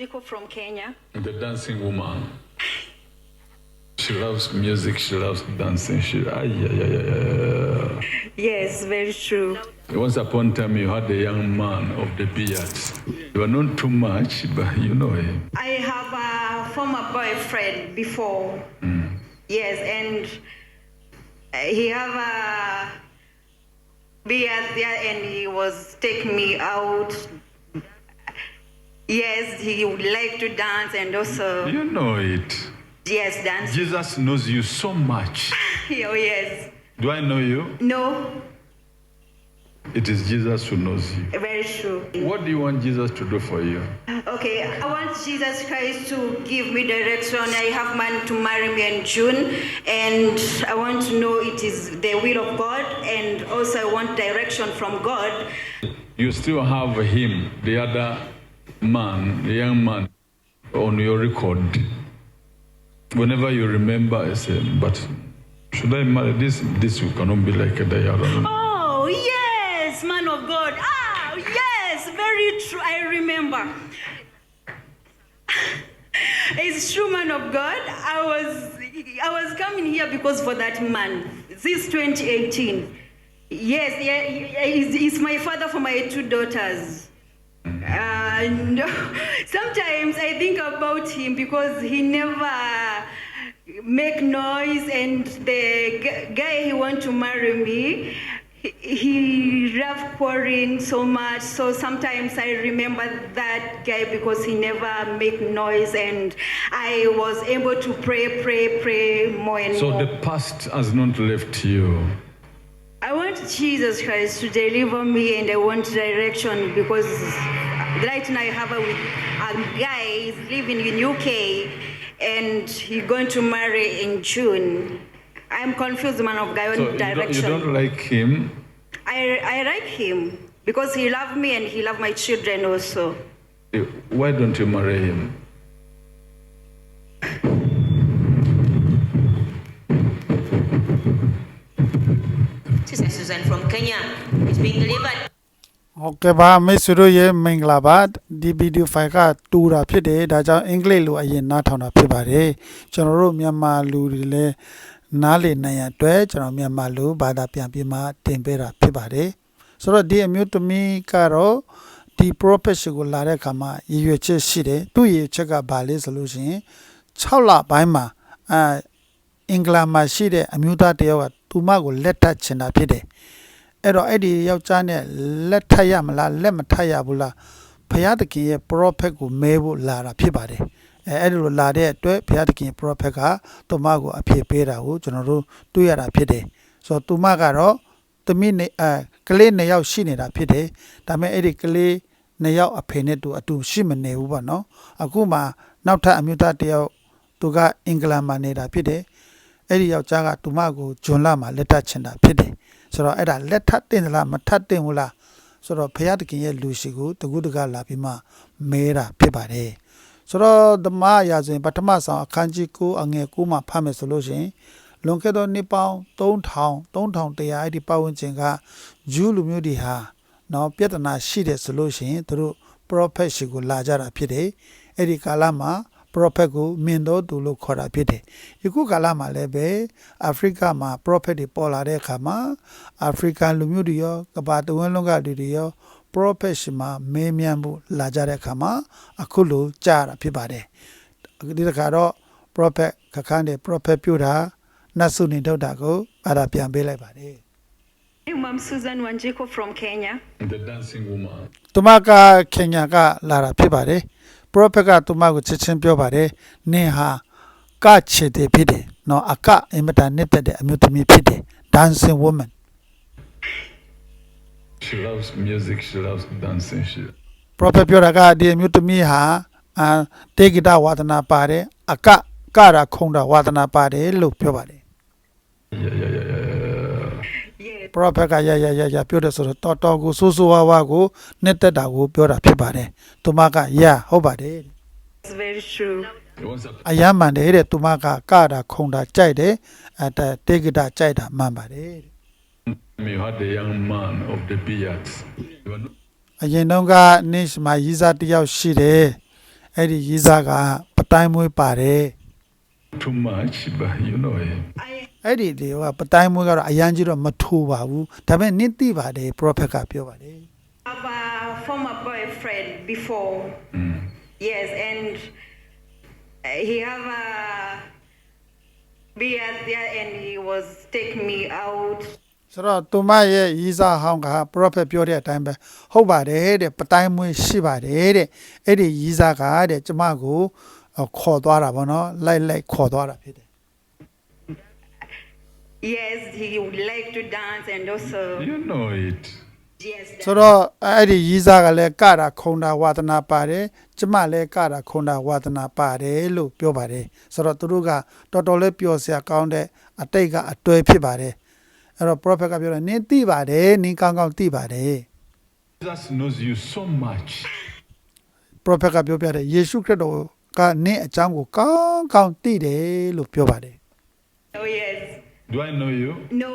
Jiko from Kenya. The dancing woman. She loves music, she loves dancing. She, ay, ay, ay, ay. Yes, very true. Once upon a time, you had a young man of the beard. You were not too much, but you know him. I have a former boyfriend before. Yes, and uh, he have a beard there, and he was taking me out. Yes, he would like to dance, and also You know it. yes, dance. Jesus knows you so much. Oh yes, Do I know you? no, It is Jesus who knows you. very true. What do you want Jesus to do for you? Okay, I want Jesus Christ to give me direction. I have man to marry me in June, and I want to know it is the will of God, and also I want direction from God. You still have him, the other man, the young man, on your record. Whenever you remember, I say, but should I marry this? This cannot be like a know. Oh, yes, man of God. Ah, yes, very true. I remember. It's true, man of God. I was I was coming here because for that man. This 2018. Yes, yeah, he's, he's my father for my two daughters. And sometimes I think about him because he never make noise and the gu- guy he want to marry me he, he love quarreling so much. So sometimes i remember that guy because he never make noise and i was able to pray pray pray more and So more. the past has not left you. I want Jesus Christ to deliver me and I want direction because right now I have a, a guy is living in UK and he's going to marry in June. I'm confused, man of God, on So you don't, you don't like him. I, I like him because he loved me and he loved my children also. Eh, why don't you marry him? Sister Susan from Kenya is being delivered. ဟုတ်ကဲ့ပါမိတ်ဆွေတို့ရဲ့မင်္ဂလာပါဒီဗီဒီယိုဖိုင်ကတူတာဖြစ်တယ်ဒါကြောင့်အင်္ဂလိပ်လိုအရင်နားထောင်တာဖြစ်ပါတယ်ကျွန်တော်တို့မြန်မာလူတွေလည်းနားလည်နိုင်ရန်အတွက်ကျွန်တော်မြန်မာလူဘာသာပြန်ပြီးမှတင်ပေးတာဖြစ်ပါတယ်ဆိုတော့ဒီအမျိုးသမီးကတော့ဒီ profession ကိုလာတဲ့အခါမှာရည်ရွယ်ချက်ရှိတယ်သူ့ရည်ရွယ်ချက်ကဘာလဲဆိုလို့ရှိရင်6လပိုင်းမှာအဲအင်္ဂလန်မှာရှိတဲ့အမျိုးသားတစ်ယောက်ကသူမကိုလက်ထပ်ချင်တာဖြစ်တယ် အဲ့တော့အဲ့ဒီယောက်ျားနဲ့လက်ထပ်ရမလားလက်မထပ်ရဘူးလားဘုရားသခင်ရဲ့ prophet ကိုမဲဖို့လာတာဖြစ်ပါတယ်အဲအဲ့ဒီလိုလာတဲ့အတွက်ဘုရားသခင် prophet ကသူမကိုအဖြစ်ပေးတာကိုကျွန်တော်တို့တွေ့ရတာဖြစ်တယ်ဆိုတော့သူမကတော့သမီးနေအဲကလေးနှစ်ယောက်ရှိနေတာဖြစ်တယ်ဒါပေမဲ့အဲ့ဒီကလေးနှစ်ယောက်အဖေနဲ့တူအတူရှိမနေဘူးပေါ့နော်အခုမှနောက်ထပ်အမျိုးသားတစ်ယောက်သူကအင်္ဂလန်မှာနေတာဖြစ်တယ်အဲ့ဒီယောက်ျားကသူမကိုဂျွန်လာမှာလက်ထပ်ချင်တာဖြစ်တယ် ဆိုတော့အဲ့ဒါလက်ထပ်တင်သလားမထပ်တင်ဘူးလားဆိုတော့ဘုရားသခင်ရဲ့လူရှိကိုတကူတကလာပြီးမှမဲတာဖြစ်ပါတယ်ဆိုတော့ဓမ္မရာဇဝင်ပထမဆောင်အခန်းကြီး9အငယ်9မှာဖတ်မယ်ဆိုလို့ရှိရင်လွန်ခဲ့သောနှစ်ပေါင်း3000 3100အဲ့ဒီပတ်ဝန်းကျင်ကဂျူးလူမျိုးတွေဟာနော်ပြဿနာရှိတယ်ဆိုလို့ရှိရင်သူတို့ prophet ရှိကိုလာကြတာဖြစ်တယ်အဲ့ဒီကာလမှာ prophet ကိုမြင်တော်သူလို့ခေါ်တာဖြစ်တယ်။ယခုကာလမှာလည်းပဲအာဖရိကမှာ prophet တွေပေါ်လာတဲ့အခါမှာအာဖရိကန်လူမျိုးတွေရောကမ္ဘာတဝန်းလုံးကလူတွေရော prophet ရှိမှာမေးမြန်းဖို့လာကြတဲ့အခါမှာအခုလိုကြားတာဖြစ်ပါတယ်။ဒီတခါတော့ prophet ခခန်းတဲ့ prophet ပြုတာနတ်ဆုနေထုတ်တာကိုအဲ့ဒါပြန်ပေးလိုက်ပါတယ် I'm Susan Wanjiko from Kenya. The dancing woman. ။သူမကခင်ညာကလာတာဖြစ်ပါတယ်။ prophet ကသူမကိုချက်ချင်းပြောပါတယ်။နင်ဟာကချေတဲ့ဖြစ်တယ်။နော်အကအင်မတန်နှစ်သက်တဲ့အမျိုးသမီးဖြစ်တယ်။ dancing woman She loves music, she loves dancing. She, prophet ပြောတာကဒီအမျိုးသမီးဟာအာတေဂိတဝါဒနာပါတယ်အကကရာခုံတာဝါဒနာပါတယ်လို့ပြောပါတယ် yeah, yeah, yeah, yeah, yeah. Yes. Prophet ကရရရရပြောတယ်ဆိုတော့တော်တော်ကိုဆိုးဆိုးဝါးဝါကိုနှစ်သက်တာကိုပြောတာဖြစ်ပါတယ်။သူမကရဟုတ်ပါတယ်တဲ့ It's very true. Once upon အယမ်းမှန်တယ်တဲ့သူမကကတာခုံတာကြိုက်တယ်အဲတတေဂိတကြိုက်တာမှန်ပါတယ်တဲ့ a time, you had a young man of the beard. You were not အရင်တုန်းကနိရှမာရီးစားတစ်ယောက်ရှိတယ်အဲ့ဒီရီးစားကပတိုင်းမွေးပါတယ် Too much, but you know him. I အဲ့ဒီဒီကပတိုင်းမွေးကတော့အရန်ကြီးတော့မထိုးပါဘူးဒါပေမဲ့နင့်သိပါတယ် prophet ကပြောပါတယ် have a former boyfriend before. Yes, and uh, he have a beard there, and he was taking me out. ဆိုတော့သူမရဲ့ရီးစားဟောင်းက prophet ပြောတဲ့အတိုင်းပဲဟုတ်ပါတယ်တဲ့ပတိုင်းမွေးရှိပါတယ်တဲ့အဲ့ဒီရီးစားကတဲ့ကျမကိုအော်ခေါ်သွားတာဗောနော်လိုက်လိုက်ခေါ်သွားတာဖြစ်တယ် Yes, he would like to dance, and also You know it. yes. ဆိုတော့အဲ့ဒီရီးစားကလည်းကတာခုံတာဝါသနာပါတယ်ကျမလည်းကတာခုံတာဝါသနာပါတယ်လို့ပြောပါတယ်ဆိုတော့သူတို့ကတော်တော်လေးပျော်စရာကောင်းတဲ့အတိတ်ကအတွေ့ဖြစ်ပါတယ်အဲ့တော့ prophet ကပြောတယ်နင်းသိပါတယ်နင်းကောင်းကောင်းသိပါတယ် Jesus knows you so much. prophet ကပြောပြတယ်ယေရှုခရစ်တော်ကနင်းအကြောင်းကိုကောင်းကောင်းသိတယ်လို့ပြောပါတယ် Oh yes. Do I know you? No.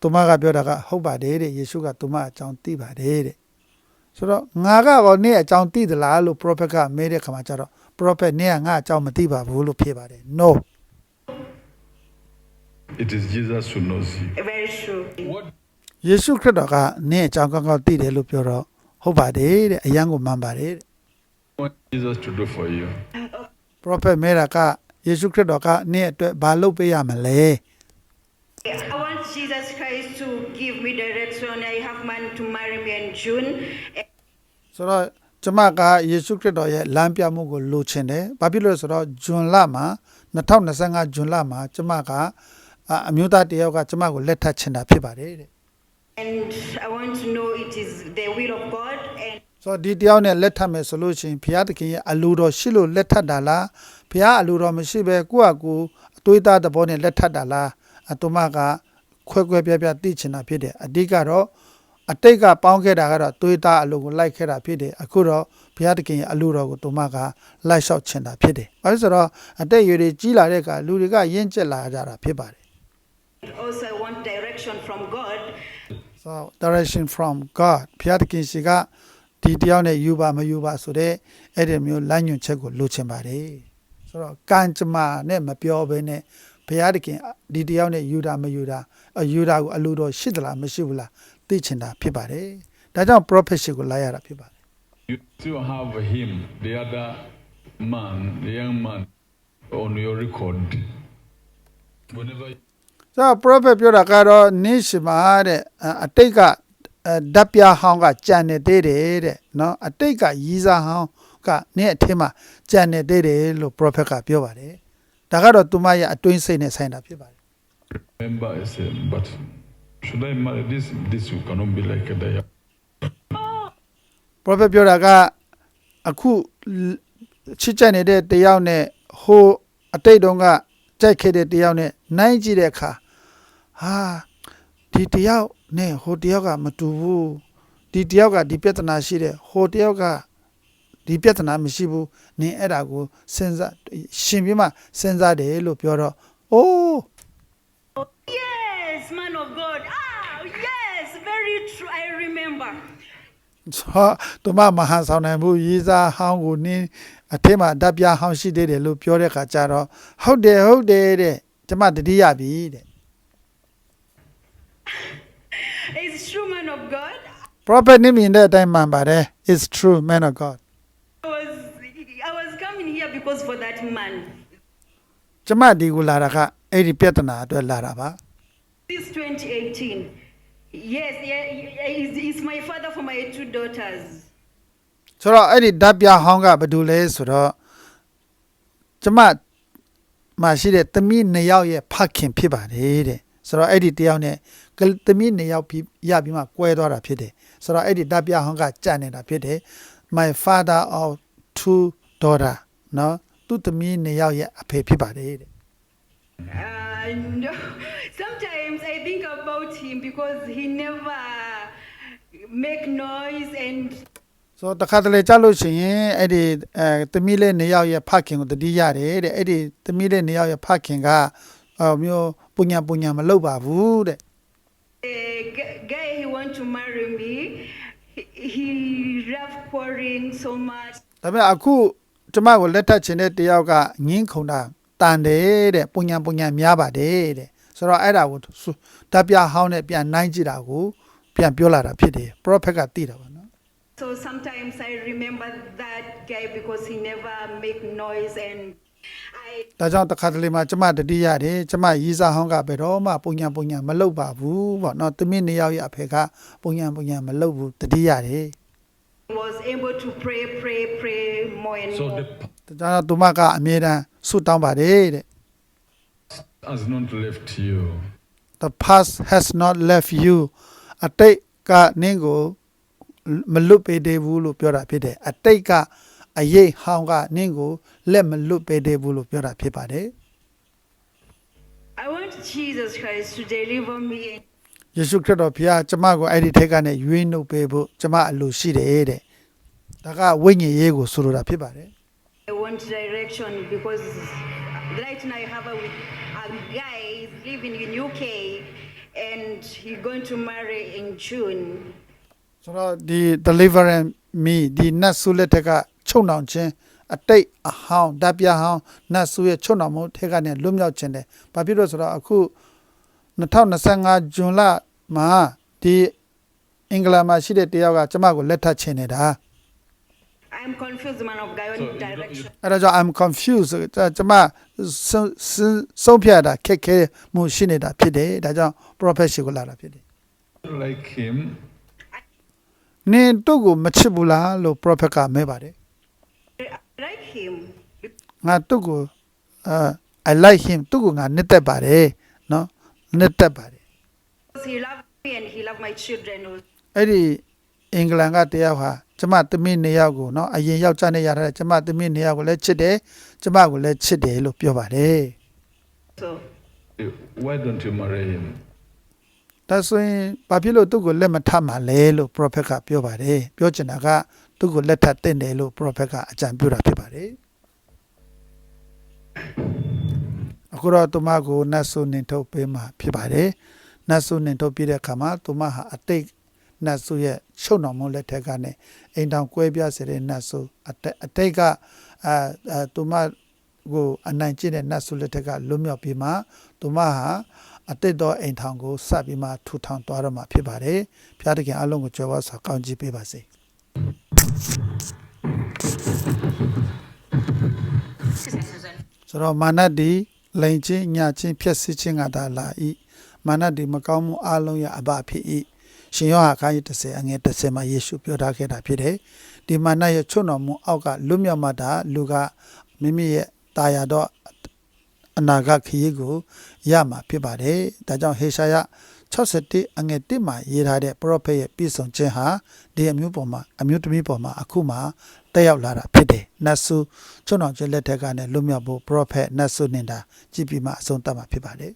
သူမကပြောတာကဟုတ်ပါတယ်တဲ့ယေရှုကသူမအကြောင်းသိပါတယ်တဲ့ဆိုတော့ငါကတော့နင့်အကြောင်းသိသလားလို့ prophet ကမေးတဲ့ခါမှာကျတော့ prophet နင့်ကငါအကြောင်းမသိပါဘူးလို့ဖြေပါတယ် no It is Jesus who knows you. Very true. What ယေရှုခရစ်တော်ကနင့်အကြောင်းကောင်းကောင်းသိတယ်လို့ပြောတော့ဟုတ်ပါတယ်တဲ့အယံကိုမှန်ပါတယ်တဲ့ do you want Jesus to do for you? prophet မေးတာက ယေရှုခရစ်တော်ကနင့်အတွက်ဘာလုပ်ပေးရမလဲ I want Jesus Christ to give me direction. I have man to marry me in June. And ဆိုတော့ကျမကယေရှုခရစ်တော်ရဲ့လမ်းပြမှုကိုလိုချင်တယ်။ဘာဖြစ်လို့လဲဆိုတော့ဂျွန်လမှာ2025ဂျွန်လမှာကျမကအအမျိုးသားတစ်ယောက်ကကျမကိုလက်ထပ်ချင်တာဖြစ်ပါတယ်တဲ့ And I want to know it is the will of God and ။ဆိုတော့ဒီတစ်ယောက်နဲ့လက်ထပ်မယ်ဆိုလို့ရှိရင်ဘုရားသခင်ရဲ့အလိုတော်ရှိလို့လက်ထပ်တာလား။ ဘုရားအလိုတော်မရှိဘဲကိုယ့်အကူအသွေးသားသဘောနဲ့လက်ထပ်တာလား။အတူမကခွဲခွဲပြားပြားသိချင်တာဖြစ်တယ်။အတိတ်ကတော့အတိတ်ကပေါင်းခဲ့တာကတော့သွေးသားအလိုကိုလိုက်ခဲ့တာဖြစ်တယ်။အခုတော့ဘုရားသခင်ရဲ့အလိုတော်ကိုတူမကလိုက်လျှောက်ချင်တာဖြစ်တယ်။ဘာလို့လဲဆိုတော့အတိတ်ရွေတွေကြီးလာတဲ့အခါလူတွေကရင့်ကျက်လာကြတာဖြစ်ပါတယ် also I want direction from God. ။ so direction from God ဘုရားသခင်ရှိကဒီတယောက်နဲ့ယူပါမယူပါဆိုတဲ့အဲ့ဒီမျိုးလမ်းညွှန်ချက်ကိုလိုချင်ပါတယ်။ ဆိုတော့ကံကြမ္မာနဲ့မပြောဘဲနဲ့ဘုရားသခင်ဒီတယောက်နဲ့ယူတာမယူတာအယူတာကိုအလိုတော်ရှိသလားမရှိဘူးလားသိချင်တာဖြစ်ပါတယ်။ဒါကြောင့် prophet ရှိကိုလိုက်ရတာဖြစ်ပါတယ် You still have him, the other man, the young man, on your record. Whenever you ။ဆိုတော့ prophet ပြောတာကတော့နိရှိမာတဲ့အအတိတ်ကအဲဓာတ်ပြားဟောင်းကကြံနေသေးတယ်တဲ့နော်အတိတ်ကရီးစားဟောင်း ကနေ့အထင်းမှာကြံနေသေးတယ်လို့ prophet ကပြောပါတယ်။ဒါကတော့သူမရဲ့အတွင်းစိတ်နဲ့ဆိုင်တာဖြစ်ပါတယ် remember, I say, but should I marry this? This you cannot be like a day. ။ prophet ပြောတာကအခုချစ်ကြိုက်နေတဲ့တယောက်နဲ့ဟိုအတိတ်တုန်းကကြိုက်ခဲ့တဲ့တယောက်နဲ့နိုင်ကြည့်တဲ့အခါဟာဒီတယောက်နဲ့ဟိုတယောက်ကမတူဘူးဒီတယောက်ကဒီပြဿနာရှိတယ်ဟိုတယောက်က ဒီပြဿနာမရှိဘူးနင်အဲ့ဒါကိုစဉ်းစားရှင်ပြီးမှစဉ်းစားတယ်လို့ပြောတော့အိုး Yes, man of God. Ah, yes, very true. I remember. ဟာသူမမဟာဆောင်နိုင်ဘူးရေးစားဟောင်းကိုနင်းအထက်မှာဓာတ်ပြားဟောင်းရှိသေးတယ်လို့ပြောတဲ့ခါကျတော့ဟုတ်တယ်ဟုတ်တယ်တဲ့ကျမတတိယပြီတဲ့ It's true, man of God. prophet နင့်မြင်တဲ့အတိုင်းမှန်ပါတယ် it's true man of god I was I was coming here because for that man. ကျမဒီကိုလာတာကအဲ့ဒီပြဿနာအတွက်လာတာပါ This 2018. Yes, yeah, he's, he's my father for my two daughters. ဆိုတော့အဲ့ဒီဓာတ်ပြားဟောင်းကဘာတူလဲဆိုတော့ကျမမရှိတဲ့သမီးနှစ်ယောက်ရဲ့ဖခင်ဖြစ်ပါတယ်တဲ့ဆိုတော့အဲ့ဒီတယောက်နဲ့ကလသမီးနှစ်ယောက်ပြီးရပြီးမှကွဲသွားတာဖြစ်တယ်ဆိုတော့အဲ့ဒီဓာတ်ပြားဟောင်းကကြံ့နေတာဖြစ်တယ် my father of two daughter နော်သူ့သမီးနှစ်ယောက်ရဲ့အဖေဖြစ်ပါတယ်တဲ့ Uh, no. Sometimes I think about him because he never make noise and ဆိုတော့တခါတလေကြားလို့ရှိရင်အဲ့ဒီအဲသမီးလေးနှစ်ယောက်ရဲ့ဖခင်ကိုတတိရတယ်တဲ့အဲ့ဒီသမီးလေးနှစ်ယောက်ရဲ့ဖခင်ကအော်မျိုးပူညာပူညာမလုပ်ပါဘူးတဲ့ the g- guy he want to marry me, he, he loved pouring so much. ဒါပေမဲ့အခု ကျမကိုလက်ထပ်ခြင်းတဲ့တယောက်ကငင်းခုန်တာတန်တယ်တဲ့ပုံညာပုံညာများပါတယ်တဲ့ဆိုတော့အဲ့ဒါကိုဆိုဓာတ်ပြဟောင်းနဲ့ပြန်နိုင်ကြည့်တာကိုပြန်ပြောလာတာဖြစ်တယ် prophet ကသိတာပါနော် So sometimes I remember that guy because he never make noise and I ဒါကြောင့်တစ်ခါတလေမှကျမတတိရတယ်ကျမရီးစားဟောင်းကဘယ်တော့မှပုံညာပုံညာမလုပ်ပါဘူးပေါ့နော်သမီးနှစ်ယောက်ရဲ့အဖေကပုံညာပုံညာမလုပ်ဘူးတတိရတယ် was able to pray, pray, pray more and So more. the ဒါကြောင့်သူမကအမြဲတမ်းဆုတောင်းပါတယ်တဲ့ past has not left you. the past has not left you အတိတ်ကနင်းကိုမလွတ်ပေးသေးဘူးလို့ပြောတာဖြစ်တယ်အတိတ်ကအရေးဟောင်းကနင်းကိုလက်မလွတ်ပေးသေးဘူးလို့ပြောတာဖြစ်ပါတယ် I want Jesus Christ to deliver me. ယေရှုခရစ်တော်ဘုရားကျမကိုအဲ့ဒီထက်ကနေရွေးနှုတ်ပေးဖို့ကျမအလိုရှိတယ်တဲ့ဒါကဝိညာဉ်ရေးကိုဆိုလိုတာဖြစ်ပါတယ် I want direction because right now I have a, a guy he's living in UK and he's going to marry in June. ဆိုတော့ဒီ deliverance me ဒီနတ်ဆုလက်ထက်ကချုပ်နှောင်ခြင်းအတိတ်အဟောင်းဓာတ်ပြဟောင်းနတ်ဆုရဲ့ချုပ်နှောင်မှုထက်ကနေလွတ်မြောက်ခြင်းတယ်။ဘာဖြစ်လို့ဆိုတော့အခု 2025ဇွန်လမှာဒီအင်္ဂလန်မှာရှိတဲ့တယောက်ကကျမကိုလက်ထပ်ချင်နေတာ I'm confused, man of God, So on you don't- direction. အဲ့ဒါကြောင့် I'm confused ကျမဆုံးဆုံးဆုံးဖြတ်တာခက်ခဲမှုရှိနေတာဖြစ်တယ်။ဒါကြောင့် prophet ရှိကိုလာတာဖြစ်တယ် Like him, ။နင်တို့ကိုမချစ်ဘူးလားလို့ prophet ကမဲပါတယ် I like him ငါသူ့ကိုအာ I like him သူ့ကိုငါနှစ်သက်ပါတယ် နော်နှစ်သက်ပါတယ် because he loved me and he loved my children. also. အဲ့ဒီအင်္ဂလန်ကတယောက်ဟာကျမသမီးနှစ်ယောက်ကိုနော်အရင်ယောက်ျားနဲ့ရထားတဲ့ကျမသမီးနှစ်ယောက်ကိုလည်းချစ်တယ်ကျမကိုလည်းချစ်တယ်လို့ပြောပါတယ် So why don't you marry him? ဒါဆိုရင်ဘာဖြစ်လို့သူ့ကိုလက်မထမှာလဲလို့ prophet ကပြောပါတယ်ပြောချင်တာကသူ့ကိုလက်ထပ်တင်တယ်လို့ prophet ကအကြံပြုတာဖြစ်ပါတယ် အခုတော့သူမကိုနတ်ဆုနင်ထုတ်ပေးမှာဖြစ်ပါတယ်နတ်ဆုနင်ထုတ်ပြတဲ့အခါမှာသူမဟာအတိတ်နတ်ဆုရဲ့ချုပ်တော်မုံလက်ထက်ကနေအိမ်တောင်ကွဲပြားစေတဲ့နတ်ဆုအတိတ်အတိတ်ကအာအာသူမကိုအနိုင်ကျင့်တဲ့နတ်ဆုလက်ထက်ကလွတ်မြောက်ပြီးမှသူမဟာအတိတ်သောအိမ်ထောင်ကိုစပြီးမှထူထောင်သွားတော့မှာဖြစ်ပါတယ်။ဘုရားသခင်အလုံးကိုကြွယ်ဝစွာကောင်းချီးပေးပါစေ။ Sister Susan ဆိုတော့မာနဒီ လိန်ချင်းညချင်းဖြက်စစ်ချင်းကသာလာဤမာနဒီမကောင်းမှုအလုံးရဲ့အဘဖြစ်ဤရှင်ယောဟာခါကြီး30အငယ်30မှာယေရှုပြောထားခဲ့တာဖြစ်တယ်ဒီမာနရဲ့ချွတ်တော်မှုအောက်ကလွတ်မြောက်မှတာလူကမိမိရဲ့တာယာတော့အနာဂတ်ခရီးကိုရမှာဖြစ်ပါတယ်ဒါကြောင့်ဟေရှာယ 61အငယ်1မှာရေးထားတဲ့ပရောဖက်ရဲ့ပြည့်စုံခြင်းဟာဒီအမျိုးပေါ်မှာအမျိုးသမီးပေါ်မှာအခုမှတက်ရောက်လာတာဖြစ်တယ်နတ်ဆုချွတ်တော်ကျလက်ထက်ကနေလွတ်မြောက်ဖို့ပရောဖက်နတ်ဆုနေတာကြည်ပြီးမှအဆုံးသတ်မှာဖြစ်ပါတယ်